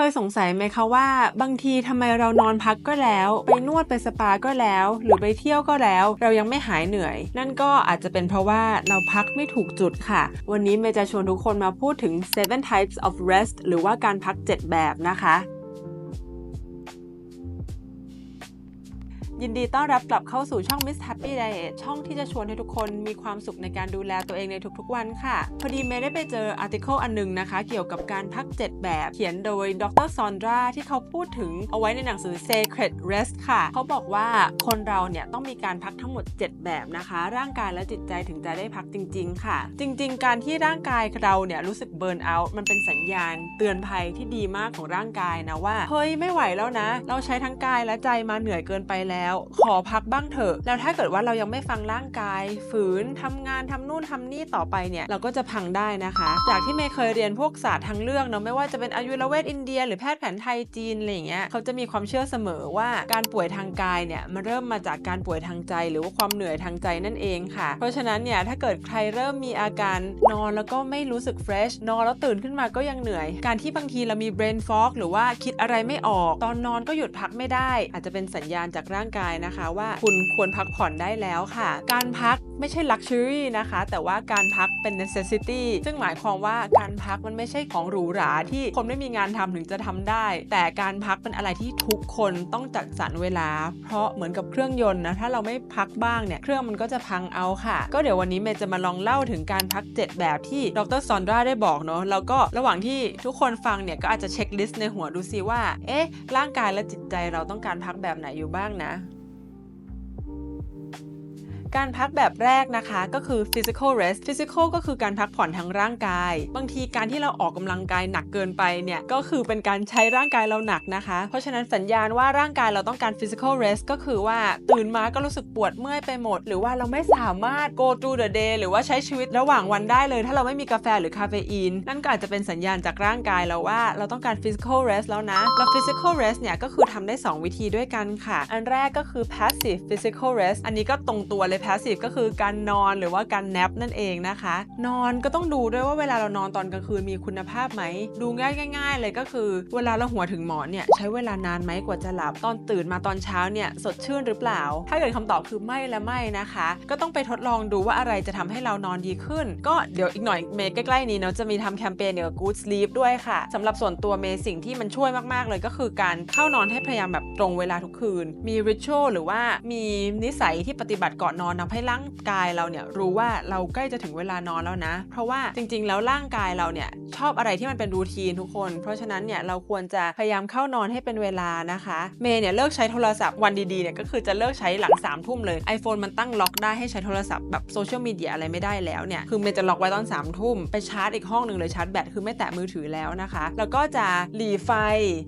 เคยสงสัยไหมคะว่า บางทีทำไมเรานอนพักก็แล้ว ไปนวดไปสปาก็แล้ว หรือไปเที่ยวก็แล้ว เรายังไม่หายเหนื่อย นั่นก็อาจจะเป็นเพราะว่าเราพักไม่ถูกจุดค่ะ วันนี้เมย์จะชวนทุกคนมาพูดถึง seven types of rest หรือว่าการพัก 7 แบบนะคะ ยินดีต้อนรับกลับเข้าสู่ช่อง Miss Happy Diet ช่องที่จะชวนให้ทุกคนมีความสุขในการดูแลตัวเองในทุกๆวันค่ะ พอดีเมย์ได้ไปเจออาร์ติเคิลอันนึงนะคะ เกี่ยวกับการพัก 7 แบบ เขียนโดยดรซอนดราที่เขาพูดถึงเอาไว้ในหนังสือ Sacred Rest ค่ะ เขาบอกว่าคนเราเนี่ยต้องมีการพักทั้งหมด 7 แบบนะคะ ร่างกายและจิตใจถึงจะได้พักจริง ๆ ค่ะ จริง ๆ การที่ร่างกายเราเนี่ยรู้สึกเบิร์นเอาท์มันเป็นสัญญาณ เตือนภัยที่ดีมากของร่างกายนะว่าเฮ้ยไม่ไหวแล้วนะ เราใช้ทั้งกายและใจมาเหนื่อยเกินไปแล้วขอพักบ้างเถอะ แล้วถ้าเกิดว่าเรายังไม่ฟังร่างกาย ฝืนทำงานทำนู่นทำนี่ต่อไปเนี่ยเราก็จะพังได้นะคะ จากที่เมย์เคยเรียนพวกศาสตร์ทางเลือกเนาะไม่ว่าจะเป็นอายุรเวทอินเดีย หรือแพทย์แผนไทยจีนอะไรอย่างเงี้ยเขาจะมีความเชื่อเสมอว่าการป่วยทางกายเนี่ยมันเริ่มมาจากการป่วยทางใจ หรือว่าความเหนื่อยทางใจนั่นเองค่ะ เพราะฉะนั้นเนี่ยถ้าเกิดใครเริ่มมีอาการนอนแล้วก็ไม่รู้สึกเฟรชนอนแล้วตื่นขึ้นมาก็ยังเหนื่อย การที่บางทีเรามี brain fog หรือว่าคิดอะไรไม่ออก ตอนนอนก็หยุดพักไม่ได้ อาจจะเป็นสัญญาณจากร่างกายนะคะ ว่าคุณควรพักผ่อนได้แล้วค่ะ การพักไม่ใช่ luxury นะคะ แต่ว่าการพักเป็น necessity ซึ่งหมายความว่าการพักมันไม่ใช่ของหรูหราที่คนไม่มีงานทำถึงจะทำได้ แต่การพักเป็นอะไรที่ทุกคนต้องจัดสรรเวลา เพราะเหมือนกับเครื่องยนต์นะถ้าเราไม่พักบ้างเนี่ยเครื่องมันก็จะพังเอาค่ะ ก็เดี๋ยววันนี้เมย์จะมาลองเล่าถึงการพัก 7 แบบที่ดรซอนดราได้บอกเนาะแล้วก็ระหว่างที่ทุกคนฟังเนี่ยก็อาจจะเช็คลิสต์ในหัวดูซิว่า เอ๊ะ ร่างกายและจิตใจเราต้องการพักแบบไหนอยู่บ้างนะ การพักแบบแรกนะคะก็คือ physical rest physical ก็คือการพักผ่อนทางร่างกาย บางทีการที่เราออกกำลังกายหนักเกินไปเนี่ยก็คือเป็นการใช้ร่างกายเราหนักนะคะ เพราะฉะนั้นสัญญาณว่าร่างกายเราต้องการ physical rest ก็คือว่าตื่นมาก็รู้สึกปวดเมื่อยไปหมด หรือว่าเราไม่สามารถ go through the day หรือว่าใช้ชีวิตระหว่างวันได้เลย ถ้าเราไม่มีกาแฟหรือคาเฟอีนนั่นก็อาจจะเป็นสัญญาณจากร่างกายเราว่าเราต้องการ physical rest แล้วนะแล้ว physical rest เนี่ยก็คือทำได้ 2 วิธีด้วยกันค่ะ อันแรกก็คือ passive physical rest อันนี้ก็ตรงตัวเลย passive ก็คือการนอนหรือว่าการ nap นั่นเองนะคะ นอนก็ต้องดูด้วยว่าเวลาเรานอนตอนกลางคืนมีคุณภาพไหม ดูง่ายง่ายๆ เลยก็คือ เวลาเราหัวถึงหมอนเนี่ยใช้เวลานานไหมกว่าจะหลับตอนตื่นมาตอนเช้าเนี่ยสดชื่นหรือเปล่า ถ้าเกิดคำตอบคือไม่และไม่นะคะ ก็ต้องไปทดลองดูว่าอะไรจะทำให้เรานอนดีขึ้น ก็เดี๋ยวอีกหน่อยเมย์ใกล้ๆนี้เนาะจะมีทำแคมเปญเกี่ยวกับ good sleep ด้วยค่ะสำหรับส่วนตัวเมย์สิ่งที่มันช่วยมากๆเลยก็คือการเข้านอนให้พยายามแบบตรงเวลาทุกคืน มี ritual หรือว่ามีนิสัยที่ปฏิบัติก่อนนอนทำให้ร่างกายเราเนี่ยรู้ว่าเราใกล้จะถึงเวลานอนแล้วนะ เพราะว่าจริง ๆ แล้วร่างกายเราเนี่ยชอบอะไรที่มันเป็นรูทีนทุกคน เพราะฉะนั้นเนี่ยเราควรจะพยายามเข้านอนให้เป็นเวลานะคะเมย์เนี่ยเลิกใช้โทรศัพท์วันดีๆเนี่ยก็คือจะเลิกใช้หลัง3ามทุ่มเลย iPhone มันตั้งล็อกได้ให้ใช้โทรศัพท์แบบโซเชียลมีเดียอะไรไม่ได้แล้วเนี่ยคือเมย์จะล็อกไว้ตอน3ามทุ่มไปชาร์จอีกห้องหนึ่งเลยชาร์จแบตคือไม่แตะมือถือแล้วนะคะ แล้วก็จะหลีไฟ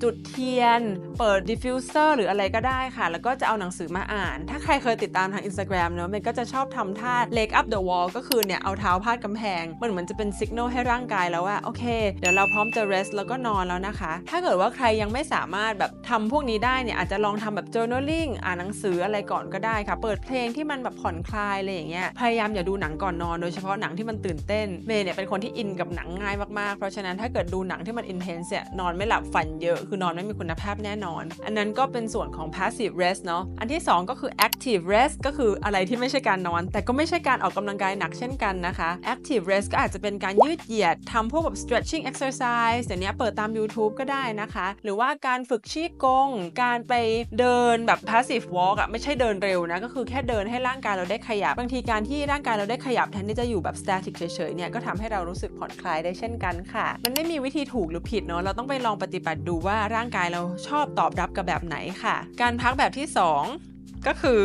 จุดเทียน เปิดดิฟฟิวเซอร์หรืออะไรก็ได้ค่ะ แล้วก็จะเอาหนังสือมาอ่าน ถ้าใครเคยติดตามทาง Instagram เนอะเมย์ก็จะชอบทำท่า leg up the wall ก็คือเนี่ยเอาเท้าพาดกำแพง มันเหมือนจะเป็นสัญญาณให้ร่างกายแล้วว่าโอเค เดี๋ยวเราพร้อมจะ rest แล้วก็นอนแล้วนะคะ ถ้าเกิดว่าใครยังไม่สามารถแบบทำพวกนี้ได้เนี่ยอาจจะลองทำแบบ journaling อ่านหนังสืออะไรก่อนก็ได้ค่ะ เปิดเพลงที่มันแบบผ่อนคลายอะไรอย่างเงี้ยพยายามอย่าดูหนังก่อนนอนโดยเฉพาะหนังที่มันตื่นเต้นเมย์เนี่ยเป็นคนที่อินกับหนังง่ายมากๆเพราะฉะนั้นถ้าเกิดดูหนังที่มัน intense เนี่ยนอนไม่หลับฝันเยอะคือนอนไม่มีคุณภาพแน่นอน อันนั้นก็เป็นส่วนของ passive rest เนาะอันที่ 2 ก็คือ active rest ก็คืออะไรที่ไม่ใช่การนอน แต่ก็ไม่ใช่การออกกำลังกายหนักเช่นกันนะคะ active rest ก็อาจจะเป็นการยืดเหยียดทำพวกแบบ stretching exercise เดี๋ยวนี้เปิดตาม YouTube ก็ได้นะคะ หรือว่าการฝึกชี้กง การไปเดินแบบ passive walk อะไม่ใช่เดินเร็วนะ ก็คือแค่เดินให้ร่างกายเราได้ขยับ บางทีการที่ร่างกายเราได้ขยับแทนที่จะอยู่แบบ static เฉยๆเนี่ยก็ทำให้เรารู้สึกผ่อนคลายได้เช่นกันค่ะ มันไม่มีวิธีถูกหรือผิดเนาะเราต้องไปลองปฏิบัติดูว่าร่างกายเราชอบตอบรับกับแบบไหนค่ะ การพักแบบที่ 2 ก็คือ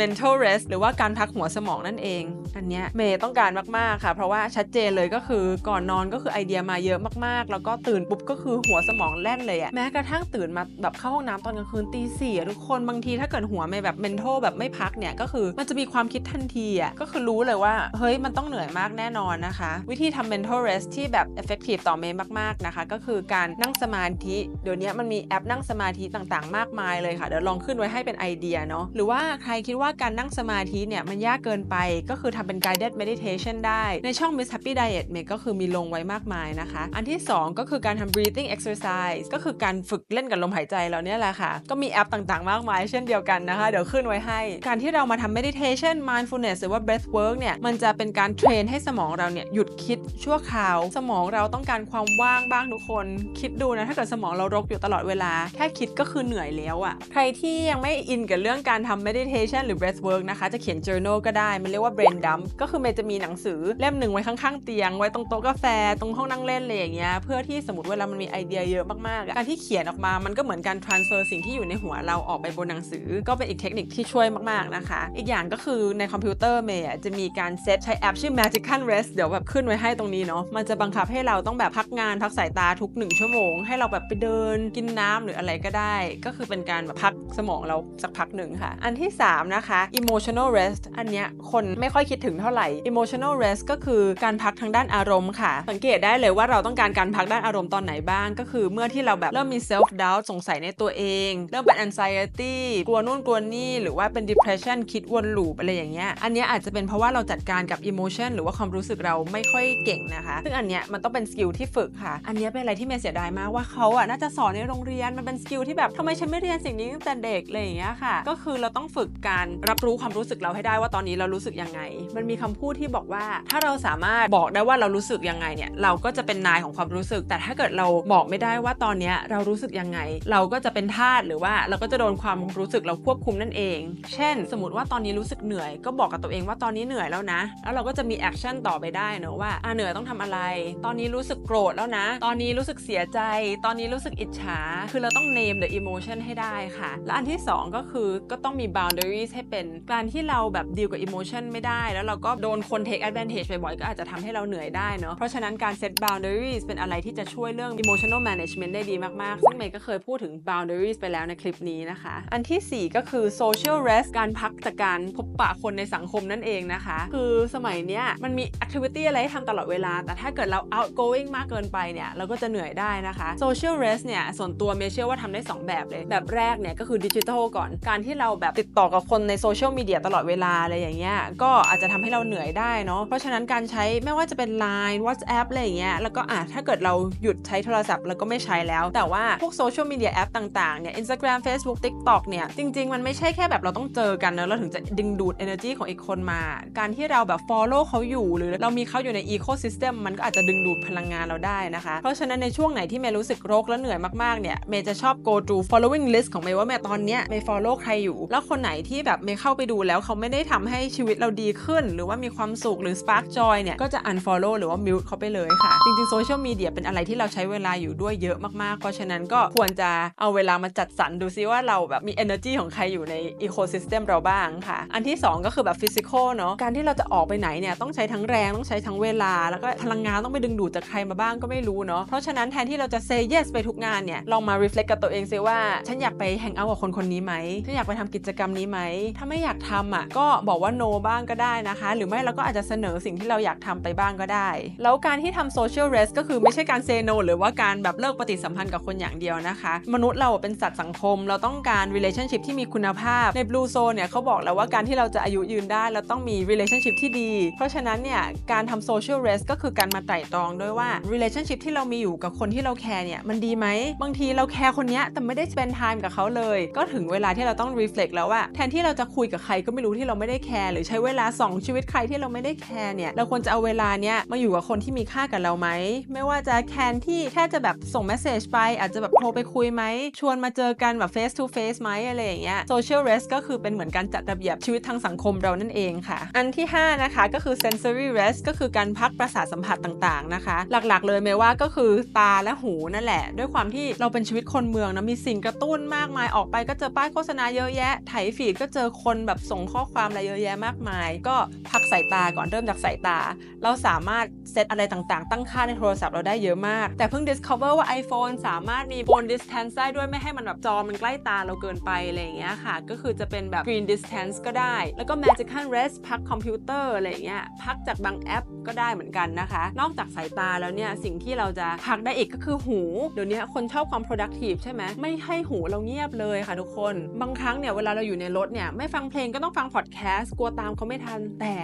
mental rest หรือว่าการพักหัวสมองนั่นเอง อันเนี้ยเมย์ต้องการมากๆค่ะ เพราะว่าชัดเจนเลยก็คือก่อนนอนก็คือไอเดียมาเยอะมากๆ แล้วก็ตื่นปุ๊บก็คือหัวสมองแล่นเลยอะแม้กระทั่งตื่นมาแบบเข้าห้องน้ำตอนกลางคืนตีสี่ทุกคนบางทีถ้าเกิดหัวเมย์แบบ mental แบบไม่พักเนี่ยก็คือมันจะมีความคิดทันทีอะก็คือรู้เลยว่าเฮ้ยมันต้องเหนื่อยมากแน่นอนนะคะ วิธีทำ mental rest ที่แบบ effective ต่อเมย์มากๆนะคะ ก็คือการนั่งสมาธิเดี๋ยวนี้มันมีแอปนั่งสมาธิต่างๆ มากมายเลยค่ะเดี๋ยวลองขึ้นไว้ให้เป็นไอเดียเนาะหรืรือว่าใครคิดว่าการนั่งสมาธิเนี่ยมันยากเกินไปก็คือทำเป็น guided meditation ได้ในช่อง Miss Happy Diet เมก็คือมีลงไว้มากมายนะคะ อันที่ 2 ก็คือการทำ breathing exercise ก็คือการฝึกเล่นกับลมหายใจเราเนี่ยแหละค่ะ ก็มีแอปต่างๆ มากมายเช่นเดียวกันนะคะ เดี๋ยวขึ้นไว้ให้ การที่เรามาทำ meditation mindfulness หรือว่า breath work เนี่ย มันจะเป็นการเทรนให้สมองเราเนี่ยหยุดคิดชั่วคราว สมองเราต้องการความว่างบ้างทุกคน คิดดูนะ ถ้าเกิดสมองเรารกอยู่ตลอดเวลา แค่คิดก็คือเหนื่อยแล้วอะใครที่ยังไม่อินกับเรื่องการททำ meditation หรือ breath work นะคะ จะเขียน journal ก็ได้ มันเรียกว่า brain dump ก็คือเมย์จะมีหนังสือเล่มหนึ่งไว้ข้างๆ เตียง ไว้ตรงโต๊ะกาแฟ ตรงห้องนั่งเล่นเลยอย่างเงี้ย เพื่อที่สมมติเวลามันมีไอเดียเยอะมากๆ การที่เขียนออกมา มันก็เหมือนการ transfer สิ่งที่อยู่ในหัวเราออกไปบนหนังสือ ก็เป็นอีกเทคนิคที่ช่วยมากๆ นะคะ อีกอย่างก็คือในคอมพิวเตอร์เมย์จะมีการเซตใช้แอปชื่อ Magical Rest เดี๋ยวแบบขึ้นไว้ให้ตรงนี้เนาะ มันจะบังคับให้เราต้องแบบพักงานพักสายตาทุกหนึ่งชั่วโมง ให้เราแบบไปเดินกินน้ำหรืออะไรก็ได้ ก็คือเป็นการแบบพักสมองเราสักพักหนึ่งค่ะอันที่ 3 นะคะ emotional rest อันเนี้ยคนไม่ค่อยคิดถึงเท่าไหร่ emotional rest ก็คือการพักทางด้านอารมณ์ค่ะ สังเกตได้เลยว่าเราต้องการการพักด้านอารมณ์ตอนไหนบ้าง ก็คือเมื่อที่เราแบบเริ่มมี self doubt สงสัยในตัวเอง เริ่มเป็น anxiety กลัวนู่นกลัวนี่ หรือว่าเป็น depression คิดวนลูปอะไรอย่างเงี้ย อันเนี้ยอาจจะเป็นเพราะว่าเราจัดการกับ emotion หรือว่าความรู้สึกเราไม่ค่อยเก่งนะคะ ซึ่งอันเนี้ยมันต้องเป็นสกิลที่ฝึกค่ะ อันเนี้ยเป็นอะไรที่เมย์เสียดายมากว่าเขาอะน่าจะสอนในโรงเรียนมันเป็นสกิลที่แบบทำไมฉันไม่เรียนสิ่งนี้ตั้งแต่เด็กอะไรอย่างเงี้ยค่ะ ก็คือเราต้องฝึกการรับรู้ความรู้สึกเราให้ได้ว่าตอนนี้เรารู้สึกยังไง มันมีคำพูดที่บอกว่า ถ้าเราสามารถบอกได้ว่าเรารู้สึกยังไงเนี่ยเราก็จะเป็นนายของความรู้สึก แต่ถ้าเกิดเราบอกไม่ได้ว่าตอนนี้เรารู้สึกยังไง เราก็จะเป็นทาสหรือว่าเราก็จะโดนความรู้สึกเราควบคุมนั่นเอง เช่น สมมติว่าตอนนี้รู้สึกเหนื่อย ก็บอกกับตัวเองว่าตอนนี้เหนื่อยแล้วนะ แล้วเราก็จะมีแอคชั่นต่อไปได้เนอะว่าอะเหนื่อยต้องทำอะไร ตอนนี้รู้สึกโกรธแล้วนะ ตอนนี้รู้สึกเสียใจ ตอนนี้รู้สึกอิจฉา คือเราต้อง name the emotion ให้ได้ค่ะ และอันที่ 2 ก็คือก็ต้องมี boundaries ให้เป็น การที่เราแบบดีลกับ emotion ไม่ได้ แล้วเราก็โดนคน take advantage บ่อยๆก็อาจจะทำให้เราเหนื่อยได้เนอะเพราะฉะนั้นการ set boundaries เป็นอะไรที่จะช่วยเรื่อง emotional management ได้ดีมากๆ ซึ่งเมย์ก็เคยพูดถึง boundaries ไปแล้วในคลิปนี้นะคะ อันทีสี่ 4 ก็คือ social rest การพักจากการพบปะคนในสังคมนั่นเองนะคะ คือสมัยเนี้ยมันมี activity อะไรให้ทำตลอดเวลา แต่ถ้าเกิดเรา outgoing มากเกินไปเนี่ยเราก็จะเหนื่อยได้นะคะ social rest เนี่ยส่วนตัวเมย์เชื่อว่าทำได้ 2 แบบเลย แบบแรกเนี่ยก็คือดิจิทัลก่อน การที่เราแบบติดต่อกับคนในโซเชียลมีเดียตลอดเวลาอะไรอย่างเงี้ยก็อาจจะทำให้เราเหนื่อยได้เนาะเพราะฉะนั้นการใช้ไม่ว่าจะเป็น Line WhatsApp อะไรอย่างเงี้ยแล้วก็อะถ้าเกิดเราหยุดใช้โทรศัพท์แล้วก็ไม่ใช้แล้ว แต่ว่าพวกโซเชียลมีเดียแอปต่างๆเนี่ย Instagram Facebook TikTok เนี่ยจริง ๆ มันไม่ใช่แค่แบบเราต้องเจอกันเนะเราถึงจะดึงดูด energy ของอีกคนมา การที่เราแบบ follow เขาอยู่ หรือเรามีเขาอยู่ใน ecosystem มันก็อาจจะดึงดูดพลังงานเราได้นะคะ เพราะฉะนั้นในช่วงไหนที่เมย์รู้สึกรกและเหนื่อยมากๆเนี่ยเมย์จะชอบ go to following list ของเมย์ว่าเมย์ตอนเนี้ยเมย์ follow ใครอยู่แล้วคนไหนที่แบบเมย์เข้าไปดูแล้วเขาไม่ได้ทำให้ชีวิตเราดีขึ้น หรือว่ามีความสุขหรือ spark joy เนี่ยก็จะ unfollow หรือว่า mute เขาไปเลยค่ะ จริงๆโซเชียลมีเดียเป็นอะไรที่เราใช้เวลาอยู่ด้วยเยอะมากๆ เพราะฉะนั้นก็ควรจะเอาเวลามาจัดสรรดูซิว่าเราแบบมี energy ของใครอยู่ใน ecosystem เราบ้างค่ะ อันที่ 2 ก็คือแบบ physical เนาะการที่เราจะออกไปไหนเนี่ยต้องใช้ทั้งแรงต้องใช้ทั้งเวลา แล้วก็พลังงานต้องไปดึงดูดจากใครมาบ้างก็ไม่รู้เนาะเพราะฉะนั้นแทนที่เราจะ say yes ไปทุกงานเนี่ยลองมา reflect กับตัวเองซิว่าฉันอยากไป hang out กับคนคนนี้ไหมฉันอยากไปทำกิจจกรรมนี้ไหม ถ้าไม่อยากทำอะก็บอกว่า no บ้างก็ได้นะคะ หรือไม่เราก็อาจจะเสนอสิ่งที่เราอยากทำไปบ้างก็ได้ แล้วการที่ทำ social rest ก็คือไม่ใช่การ say no หรือว่าการแบบเลิกปฏิสัมพันธ์กับคนอย่างเดียวนะคะ มนุษย์เราเป็นสัตว์สังคม เราต้องการ relationship ที่มีคุณภาพใน blue zone เนี่ยเขาบอกแล้วว่าการที่เราจะอายุยืนได้เราต้องมี relationship ที่ดี เพราะฉะนั้นเนี่ยการทำ social rest ก็คือการมาไตร่ตรองด้วยว่า relationship ที่เรามีอยู่กับคนที่เราแคร์เนี่ยมันดีไหม บางทีเราแคร์คนเนี้ยแต่ไม่ได้ spend time กับเขาเลย ก็ถึงเวลาที่เราต้อง reflect แล้วว่าแทนที่เราจะคุยกับใครก็ไม่รู้ที่เราไม่ได้แคร์หรือใช้เวลา 2 ชีวิตใครที่เราไม่ได้แคร์เนี่ยเราควรจะเอาเวลาเนี้ยมาอยู่กับคนที่มีค่ากับเราไหมไม่ว่าจะแคนที่แค่จะแบบส่ง message ไป อาจจะแบบโทรไปคุยไหมชวนมาเจอกันแบบ face to face ไหมอะไรอย่างเงี้ย social rest ก็คือเป็นเหมือนการจัดระเบียบชีวิตทางสังคมเรานั่นเองค่ะ อันที่ 5 นะคะก็คือ sensory rest ก็คือการพักประสาทสัมผัสต่างๆนะคะ หลักๆ เลยเมย์ว่าก็คือตาและหูนั่นแหละ ด้วยความที่เราเป็นชีวิตคนเมืองนะมีสิ่งกระตุ้นมากมายออกไปก็เจอป้ายโฆษณาเยอะแยะไถฟีดก็เจอคนแบบส่งข้อความอะไรเยอะแยะมากมาย ก็พักสายตาก่อนเริ่มจากสายตา เราสามารถเซตอะไรต่างๆ ตั้งค่าในโทรศัพท์เราได้เยอะมาก แต่เพิ่ง discover ว่า iPhone สามารถมี phone distance ได้ด้วยไม่ให้มันแบบจอมันใกล้ตาเราเกินไปอะไรอย่างเงี้ยค่ะ ก็คือจะเป็นแบบ screen distance ก็ได้ แล้วก็ magical rest พักคอมพิวเตอร์อะไรอย่างเงี้ยพักจากบางแอปก็ได้เหมือนกันนะคะ นอกจากสายตาแล้วเนี่ยสิ่งที่เราจะพักได้อีกก็คือหู เดี๋ยวนี้คนชอบความ productive ใช่ไหมไม่ให้หูเราเงียบเลยค่ะทุกคน บางครั้งเนี่ยเวลาาเราอยู่ในรถเนี่ยไม่ฟังเพลงก็ต้องฟังพอดแคสต์กลัวตามเขาไม่ทันแต่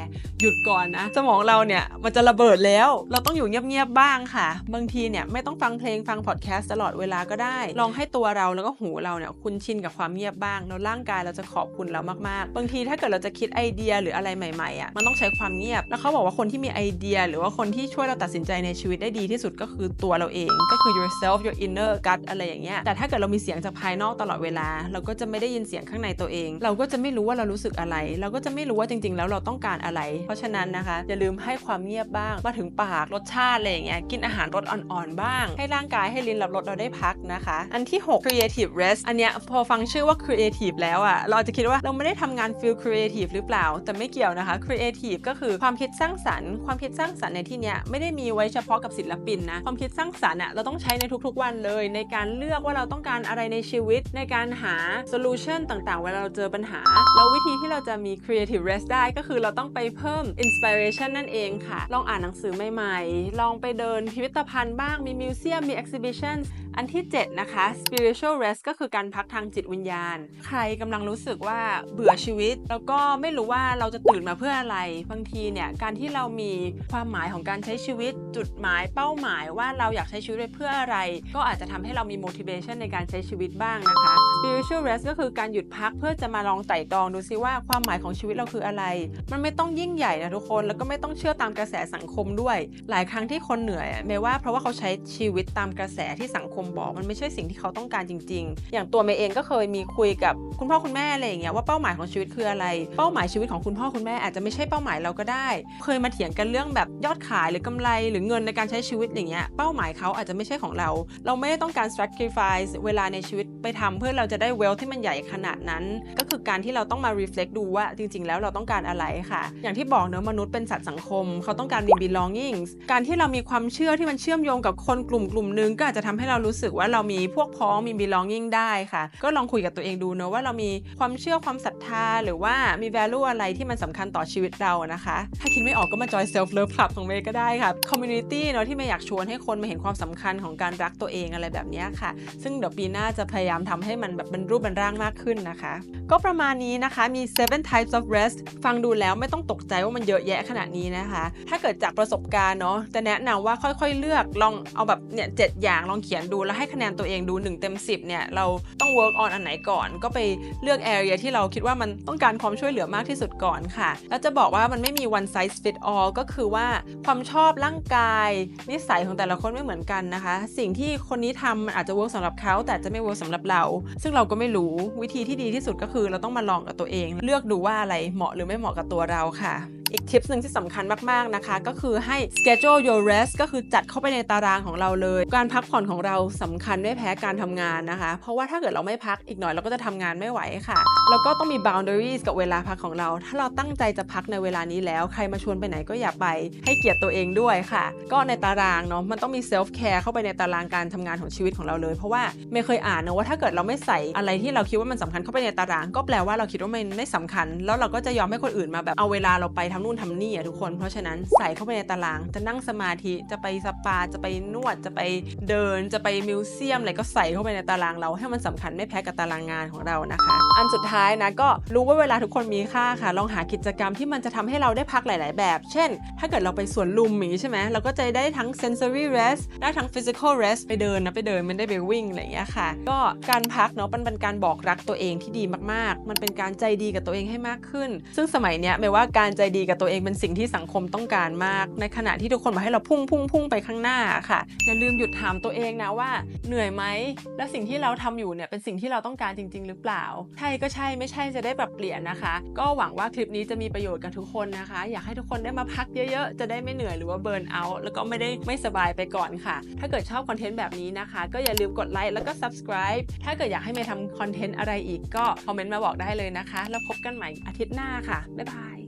หยุดก่อนนะ สมองเราเนี่ยมันจะระเบิดแล้ว เราต้องอยู่เงียบๆบ้างค่ะ บางทีเนี่ยไม่ต้องฟังเพลงฟังพอดแคสต์ตลอดเวลาก็ได้ ลองให้ตัวเราแล้วก็หูเราเนี่ยคุ้นชินกับความเงียบบ้างแล้วร่างกายเราจะขอบคุณเรามากๆ บางทีถ้าเกิดเราจะคิดไอเดียหรืออะไรใหม่ๆอะมันต้องใช้ความเงียบ แล้วเขาบอกว่าคนที่มีไอเดีย หรือว่าคนที่ช่วยเราตัดสินใจในชีวิตได้ดีที่สุดก็คือตัวเราเอง ก็คือ yourself your inner gut อะไรอย่างเงี้ยแต่ถ้าเกิดเรามีเสียงจากภายนอกตลอดเวลา เราก็จะไม่ได้ยินเสียงข้างในตัวเอง เราก็จะไม่รู้ว่าเรารู้สึกอะไร เราก็จะไม่รู้ว่าจริง ๆ แล้วเราต้องการอะไร เพราะฉะนั้นนะคะ อย่าลืมให้ความเงียบบ้าง มาถึงปากรสชาติอะไรอย่างเงี้ยกินอาหารรสอ่อนๆบ้าง ให้ร่างกายให้ลิ้นรับรสเราได้พักนะคะ อันที่ 6 creative rest อันเนี้ยพอฟังชื่อว่า creative แล้วอะเราจะคิดว่าเราไม่ได้ทำงาน feel creative หรือเปล่า แต่ไม่เกี่ยวนะคะ creative ก็คือความคิดสร้างสรรค์ ความคิดสร้างสรรค์ในที่เนี้ยไม่ได้มีไว้เฉพาะกับศิลปินนะความคิดสร้างสรรค์อะเราต้องใช้ในทุกๆวันเลย ในการเลือกว่าเราต้องการอะไรในชีวิต ในการหา solution ต่างๆเวลาเราเจอปัญหา แล้ววิธีที่เราจะมี creative rest ได้ก็คือเราต้องไปเพิ่ม inspiration นั่นเองค่ะ ลองอ่านหนังสือใหม่ๆ ลองไปเดินพิพิธภัณฑ์บ้าง มีมิวเซียม มี exhibition อันที่ 7 นะคะ spiritual rest ก็คือการพักทางจิตวิญญาณ ใครกำลังรู้สึกว่าเบื่อชีวิต แล้วก็ไม่รู้ว่าเราจะตื่นมาเพื่ออะไร บางทีเนี่ย การที่เรามีความหมายของการใช้ชีวิต จุดหมายเป้าหมายว่าเราอยากใช้ชีวิตเพื่ออะไร ก็อาจจะทำให้เรามี motivation ในการใช้ชีวิตบ้างนะคะ spiritual rest ก็คือการหยุดพักเพื่อจะมาลองไต่ตองดูซิว่าความหมายของชีวิตเราคืออะไร มันไม่ต้องยิ่งใหญ่นะทุกคนแล้วก็ไม่ต้องเชื่อตามกระแสสังคมด้วย หลายครั้งที่คนเหนื่อยอะไม่ว่าเพราะว่าเขาใช้ชีวิตตามกระแสที่สังคมบอกมันไม่ใช่สิ่งที่เขาต้องการจริง ๆ อย่างตัวเมย์เองก็เคยมีคุยกับคุณพ่อคุณแม่อะไรอย่างเงี้ยว่าเป้าหมายของชีวิตคืออะไร เป้าหมายชีวิตของคุณพ่อคุณแม่อาจจะไม่ใช่เป้าหมายเราก็ได้ เคยมาเถียงกันเรื่องแบบยอดขายหรือกำไรหรือเงินในการใช้ชีวิตอย่างเงี้ยเป้าหมายเขาอาจจะไม่ใช่ของเรา เราไม่ได้ต้องการ sacrifice เวลาในชีวิตไปทำเพื่อเราจะได้ wealth ที่มันใหญ่ขนาดนั้นก็คือการที่เราต้องมา reflect ดูว่าจริง ๆ แล้วเราต้องการอะไรค่ะ อย่างที่บอกเนอะมนุษย์เป็นสัตว์สังคม เขาต้องการมี belongings การที่เรามีความเชื่อที่มันเชื่อมโยงกับคนกลุ่มกลุ่มหนึงก็อาจจะทำให้เรารู้สึกว่าเรามีพวกพ้องมี belonging ได้ค่ะ ก็ลองคุยกับตัวเองดูเนอะว่าเรามีความเชื่อความศรัทธาหรือว่ามี value อะไรที่มันสำคัญต่อชีวิตเรานะคะ ถ้าคิดไม่ออกก็มา join self love club ของเมย์ก็ได้ค่ะ community เนอะที่เมย์อยากชวนให้คนมาเห็นความสำคัญของการรักตัวเองอะไรแบบนี้ค่ะ ซึ่งเดี๋ยวปีหน้าจะพยายามทำให้มันแบบเป็นรูปเป็นร่างมากขึ้นนะคะก็ประมาณนี้นะคะมี seven types of rest ฟังดูแล้วไม่ต้องตกใจว่ามันเยอะแยะขนาดนี้นะคะ ถ้าเกิดจากประสบการณ์เนาะจะแนะนำว่าค่อยๆเลือกลองเอาแบบเนี่ยเจ็ดอย่างลองเขียนดูแล้วให้คะแนนตัวเองดู 1 เต็ม 10เนี่ยเราต้อง work on อันไหนก่อน ก็ไปเลือก area ที่เราคิดว่ามันต้องการความช่วยเหลือมากที่สุดก่อนค่ะ แล้วจะบอกว่ามันไม่มี one size fit all ก็คือว่าความชอบร่างกาย นิสัยของแต่ละคนไม่เหมือนกันนะคะ สิ่งที่คนนี้ทำมันอาจจะ work สำหรับเขาแต่จะไม่ work สำหรับเรา ซึ่งเราก็ไม่รู้วิธีที่ดีที่สุดก็คือเราต้องมาลองกับตัวเอง เลือกดูว่าอะไรเหมาะหรือไม่เหมาะกับตัวเราค่ะ อีกทิปหนึ่งที่สำคัญมากๆนะคะ ก็คือให้ schedule your rest ก็คือจัดเข้าไปในตารางของเราเลย การพักผ่อนของเราสำคัญไม่แพ้การทำงานนะคะ เพราะว่าถ้าเกิดเราไม่พักอีกหน่อยเราก็จะทำงานไม่ไหวค่ะแล้วก็ต้องมี boundaries กับเวลาพักของเรา ถ้าเราตั้งใจจะพักในเวลานี้แล้ว ใครมาชวนไปไหนก็อย่าไป ให้เกียรติตัวเองด้วยค่ะ ก็ในตารางเนาะมันต้องมี self care เข้าไปในตารางการทำงานของชีวิตของเราเลย เพราะว่าไม่เคยอ่านนะว่าถ้าเกิดเราไม่ใส่อะไรที่เราคิดว่ามันสำคัญเข้าไปในตาราง ก็แปลว่าเราคิดว่ามันไม่สำคัญ แล้วเราก็จะยอมให้คนอื่นมาแบบเอาเวลาเราไปทำนู่นทำนี่อะทุกคน เพราะฉะนั้นใส่เข้าไปในตาราง จะนั่งสมาธิจะไปสปาจะไปนวดจะไปเดิน จะไปมิวเซียมอะไรก็ใส่เข้าไปในตารางเราให้มันสำคัญไม่แพ้กับตารางงานของเรานะคะ อันสุดท้ายนะก็รู้ว่าเวลาทุกคนมีค่าค่ะ ลองหากิจกรรมที่มันจะทำให้เราได้พักหลาย ๆ แบบ เช่น ถ้าเกิดเราไปสวนลุมอย่างนี้ใช่ไหมเราก็จะได้ทั้ง sensory rest ได้ทั้ง physical rest ไปเดินนะไปเดินไม่ได้ไปวิ่งอะไรอย่างเงี้ยค่ะ ก็การพักเนาะมันเป็นการบอกรักตัวเองที่ดีมาก ๆ มันเป็นการใจดีกับตัวเองให้มากขึ้น ซึ่งสมัยเนี้ยหมายว่าการใจดีกับตัวเองเป็นสิ่งที่สังคมต้องการมาก ในขณะที่ทุกคนมาให้เราพุ่งพุ่งพุ่งไปข้างหน้าค่ะ อย่าลืมหยุดถามตัวเองนะว่า เหนื่อยไหม และสิ่งที่เราทำอยู่เนี่ยเป็นสิ่งที่เราต้องการจริง ๆ หรือเปล่า ใช่ก็ใช่ไม่ใช่จะได้ปรับเปลี่ยนนะคะ ก็หวังว่าคลิปนี้จะมีประโยชน์กับทุกคนนะคะ อยากให้ทุกคนได้มาพักเยอะๆ จะได้ไม่เหนื่อยหรือว่าเบิร์นเอาท์แล้วก็ไม่ได้ไม่สบายไปก่อนค่ะ ถ้าเกิดชอบคอนเทนต์แบบนี้นะคะ ก็อย่าลืมกดไลค์แล้วก็ subscribe ถ้าเกิดอยากให้เมย์ทำคอนเทนต์อะไรอีกก็คอมเมนต์มาบอกได้เลยนะคะ แล้วพบกันใหม่อาทิตย์หน้าค่ะ บ๊ายบาย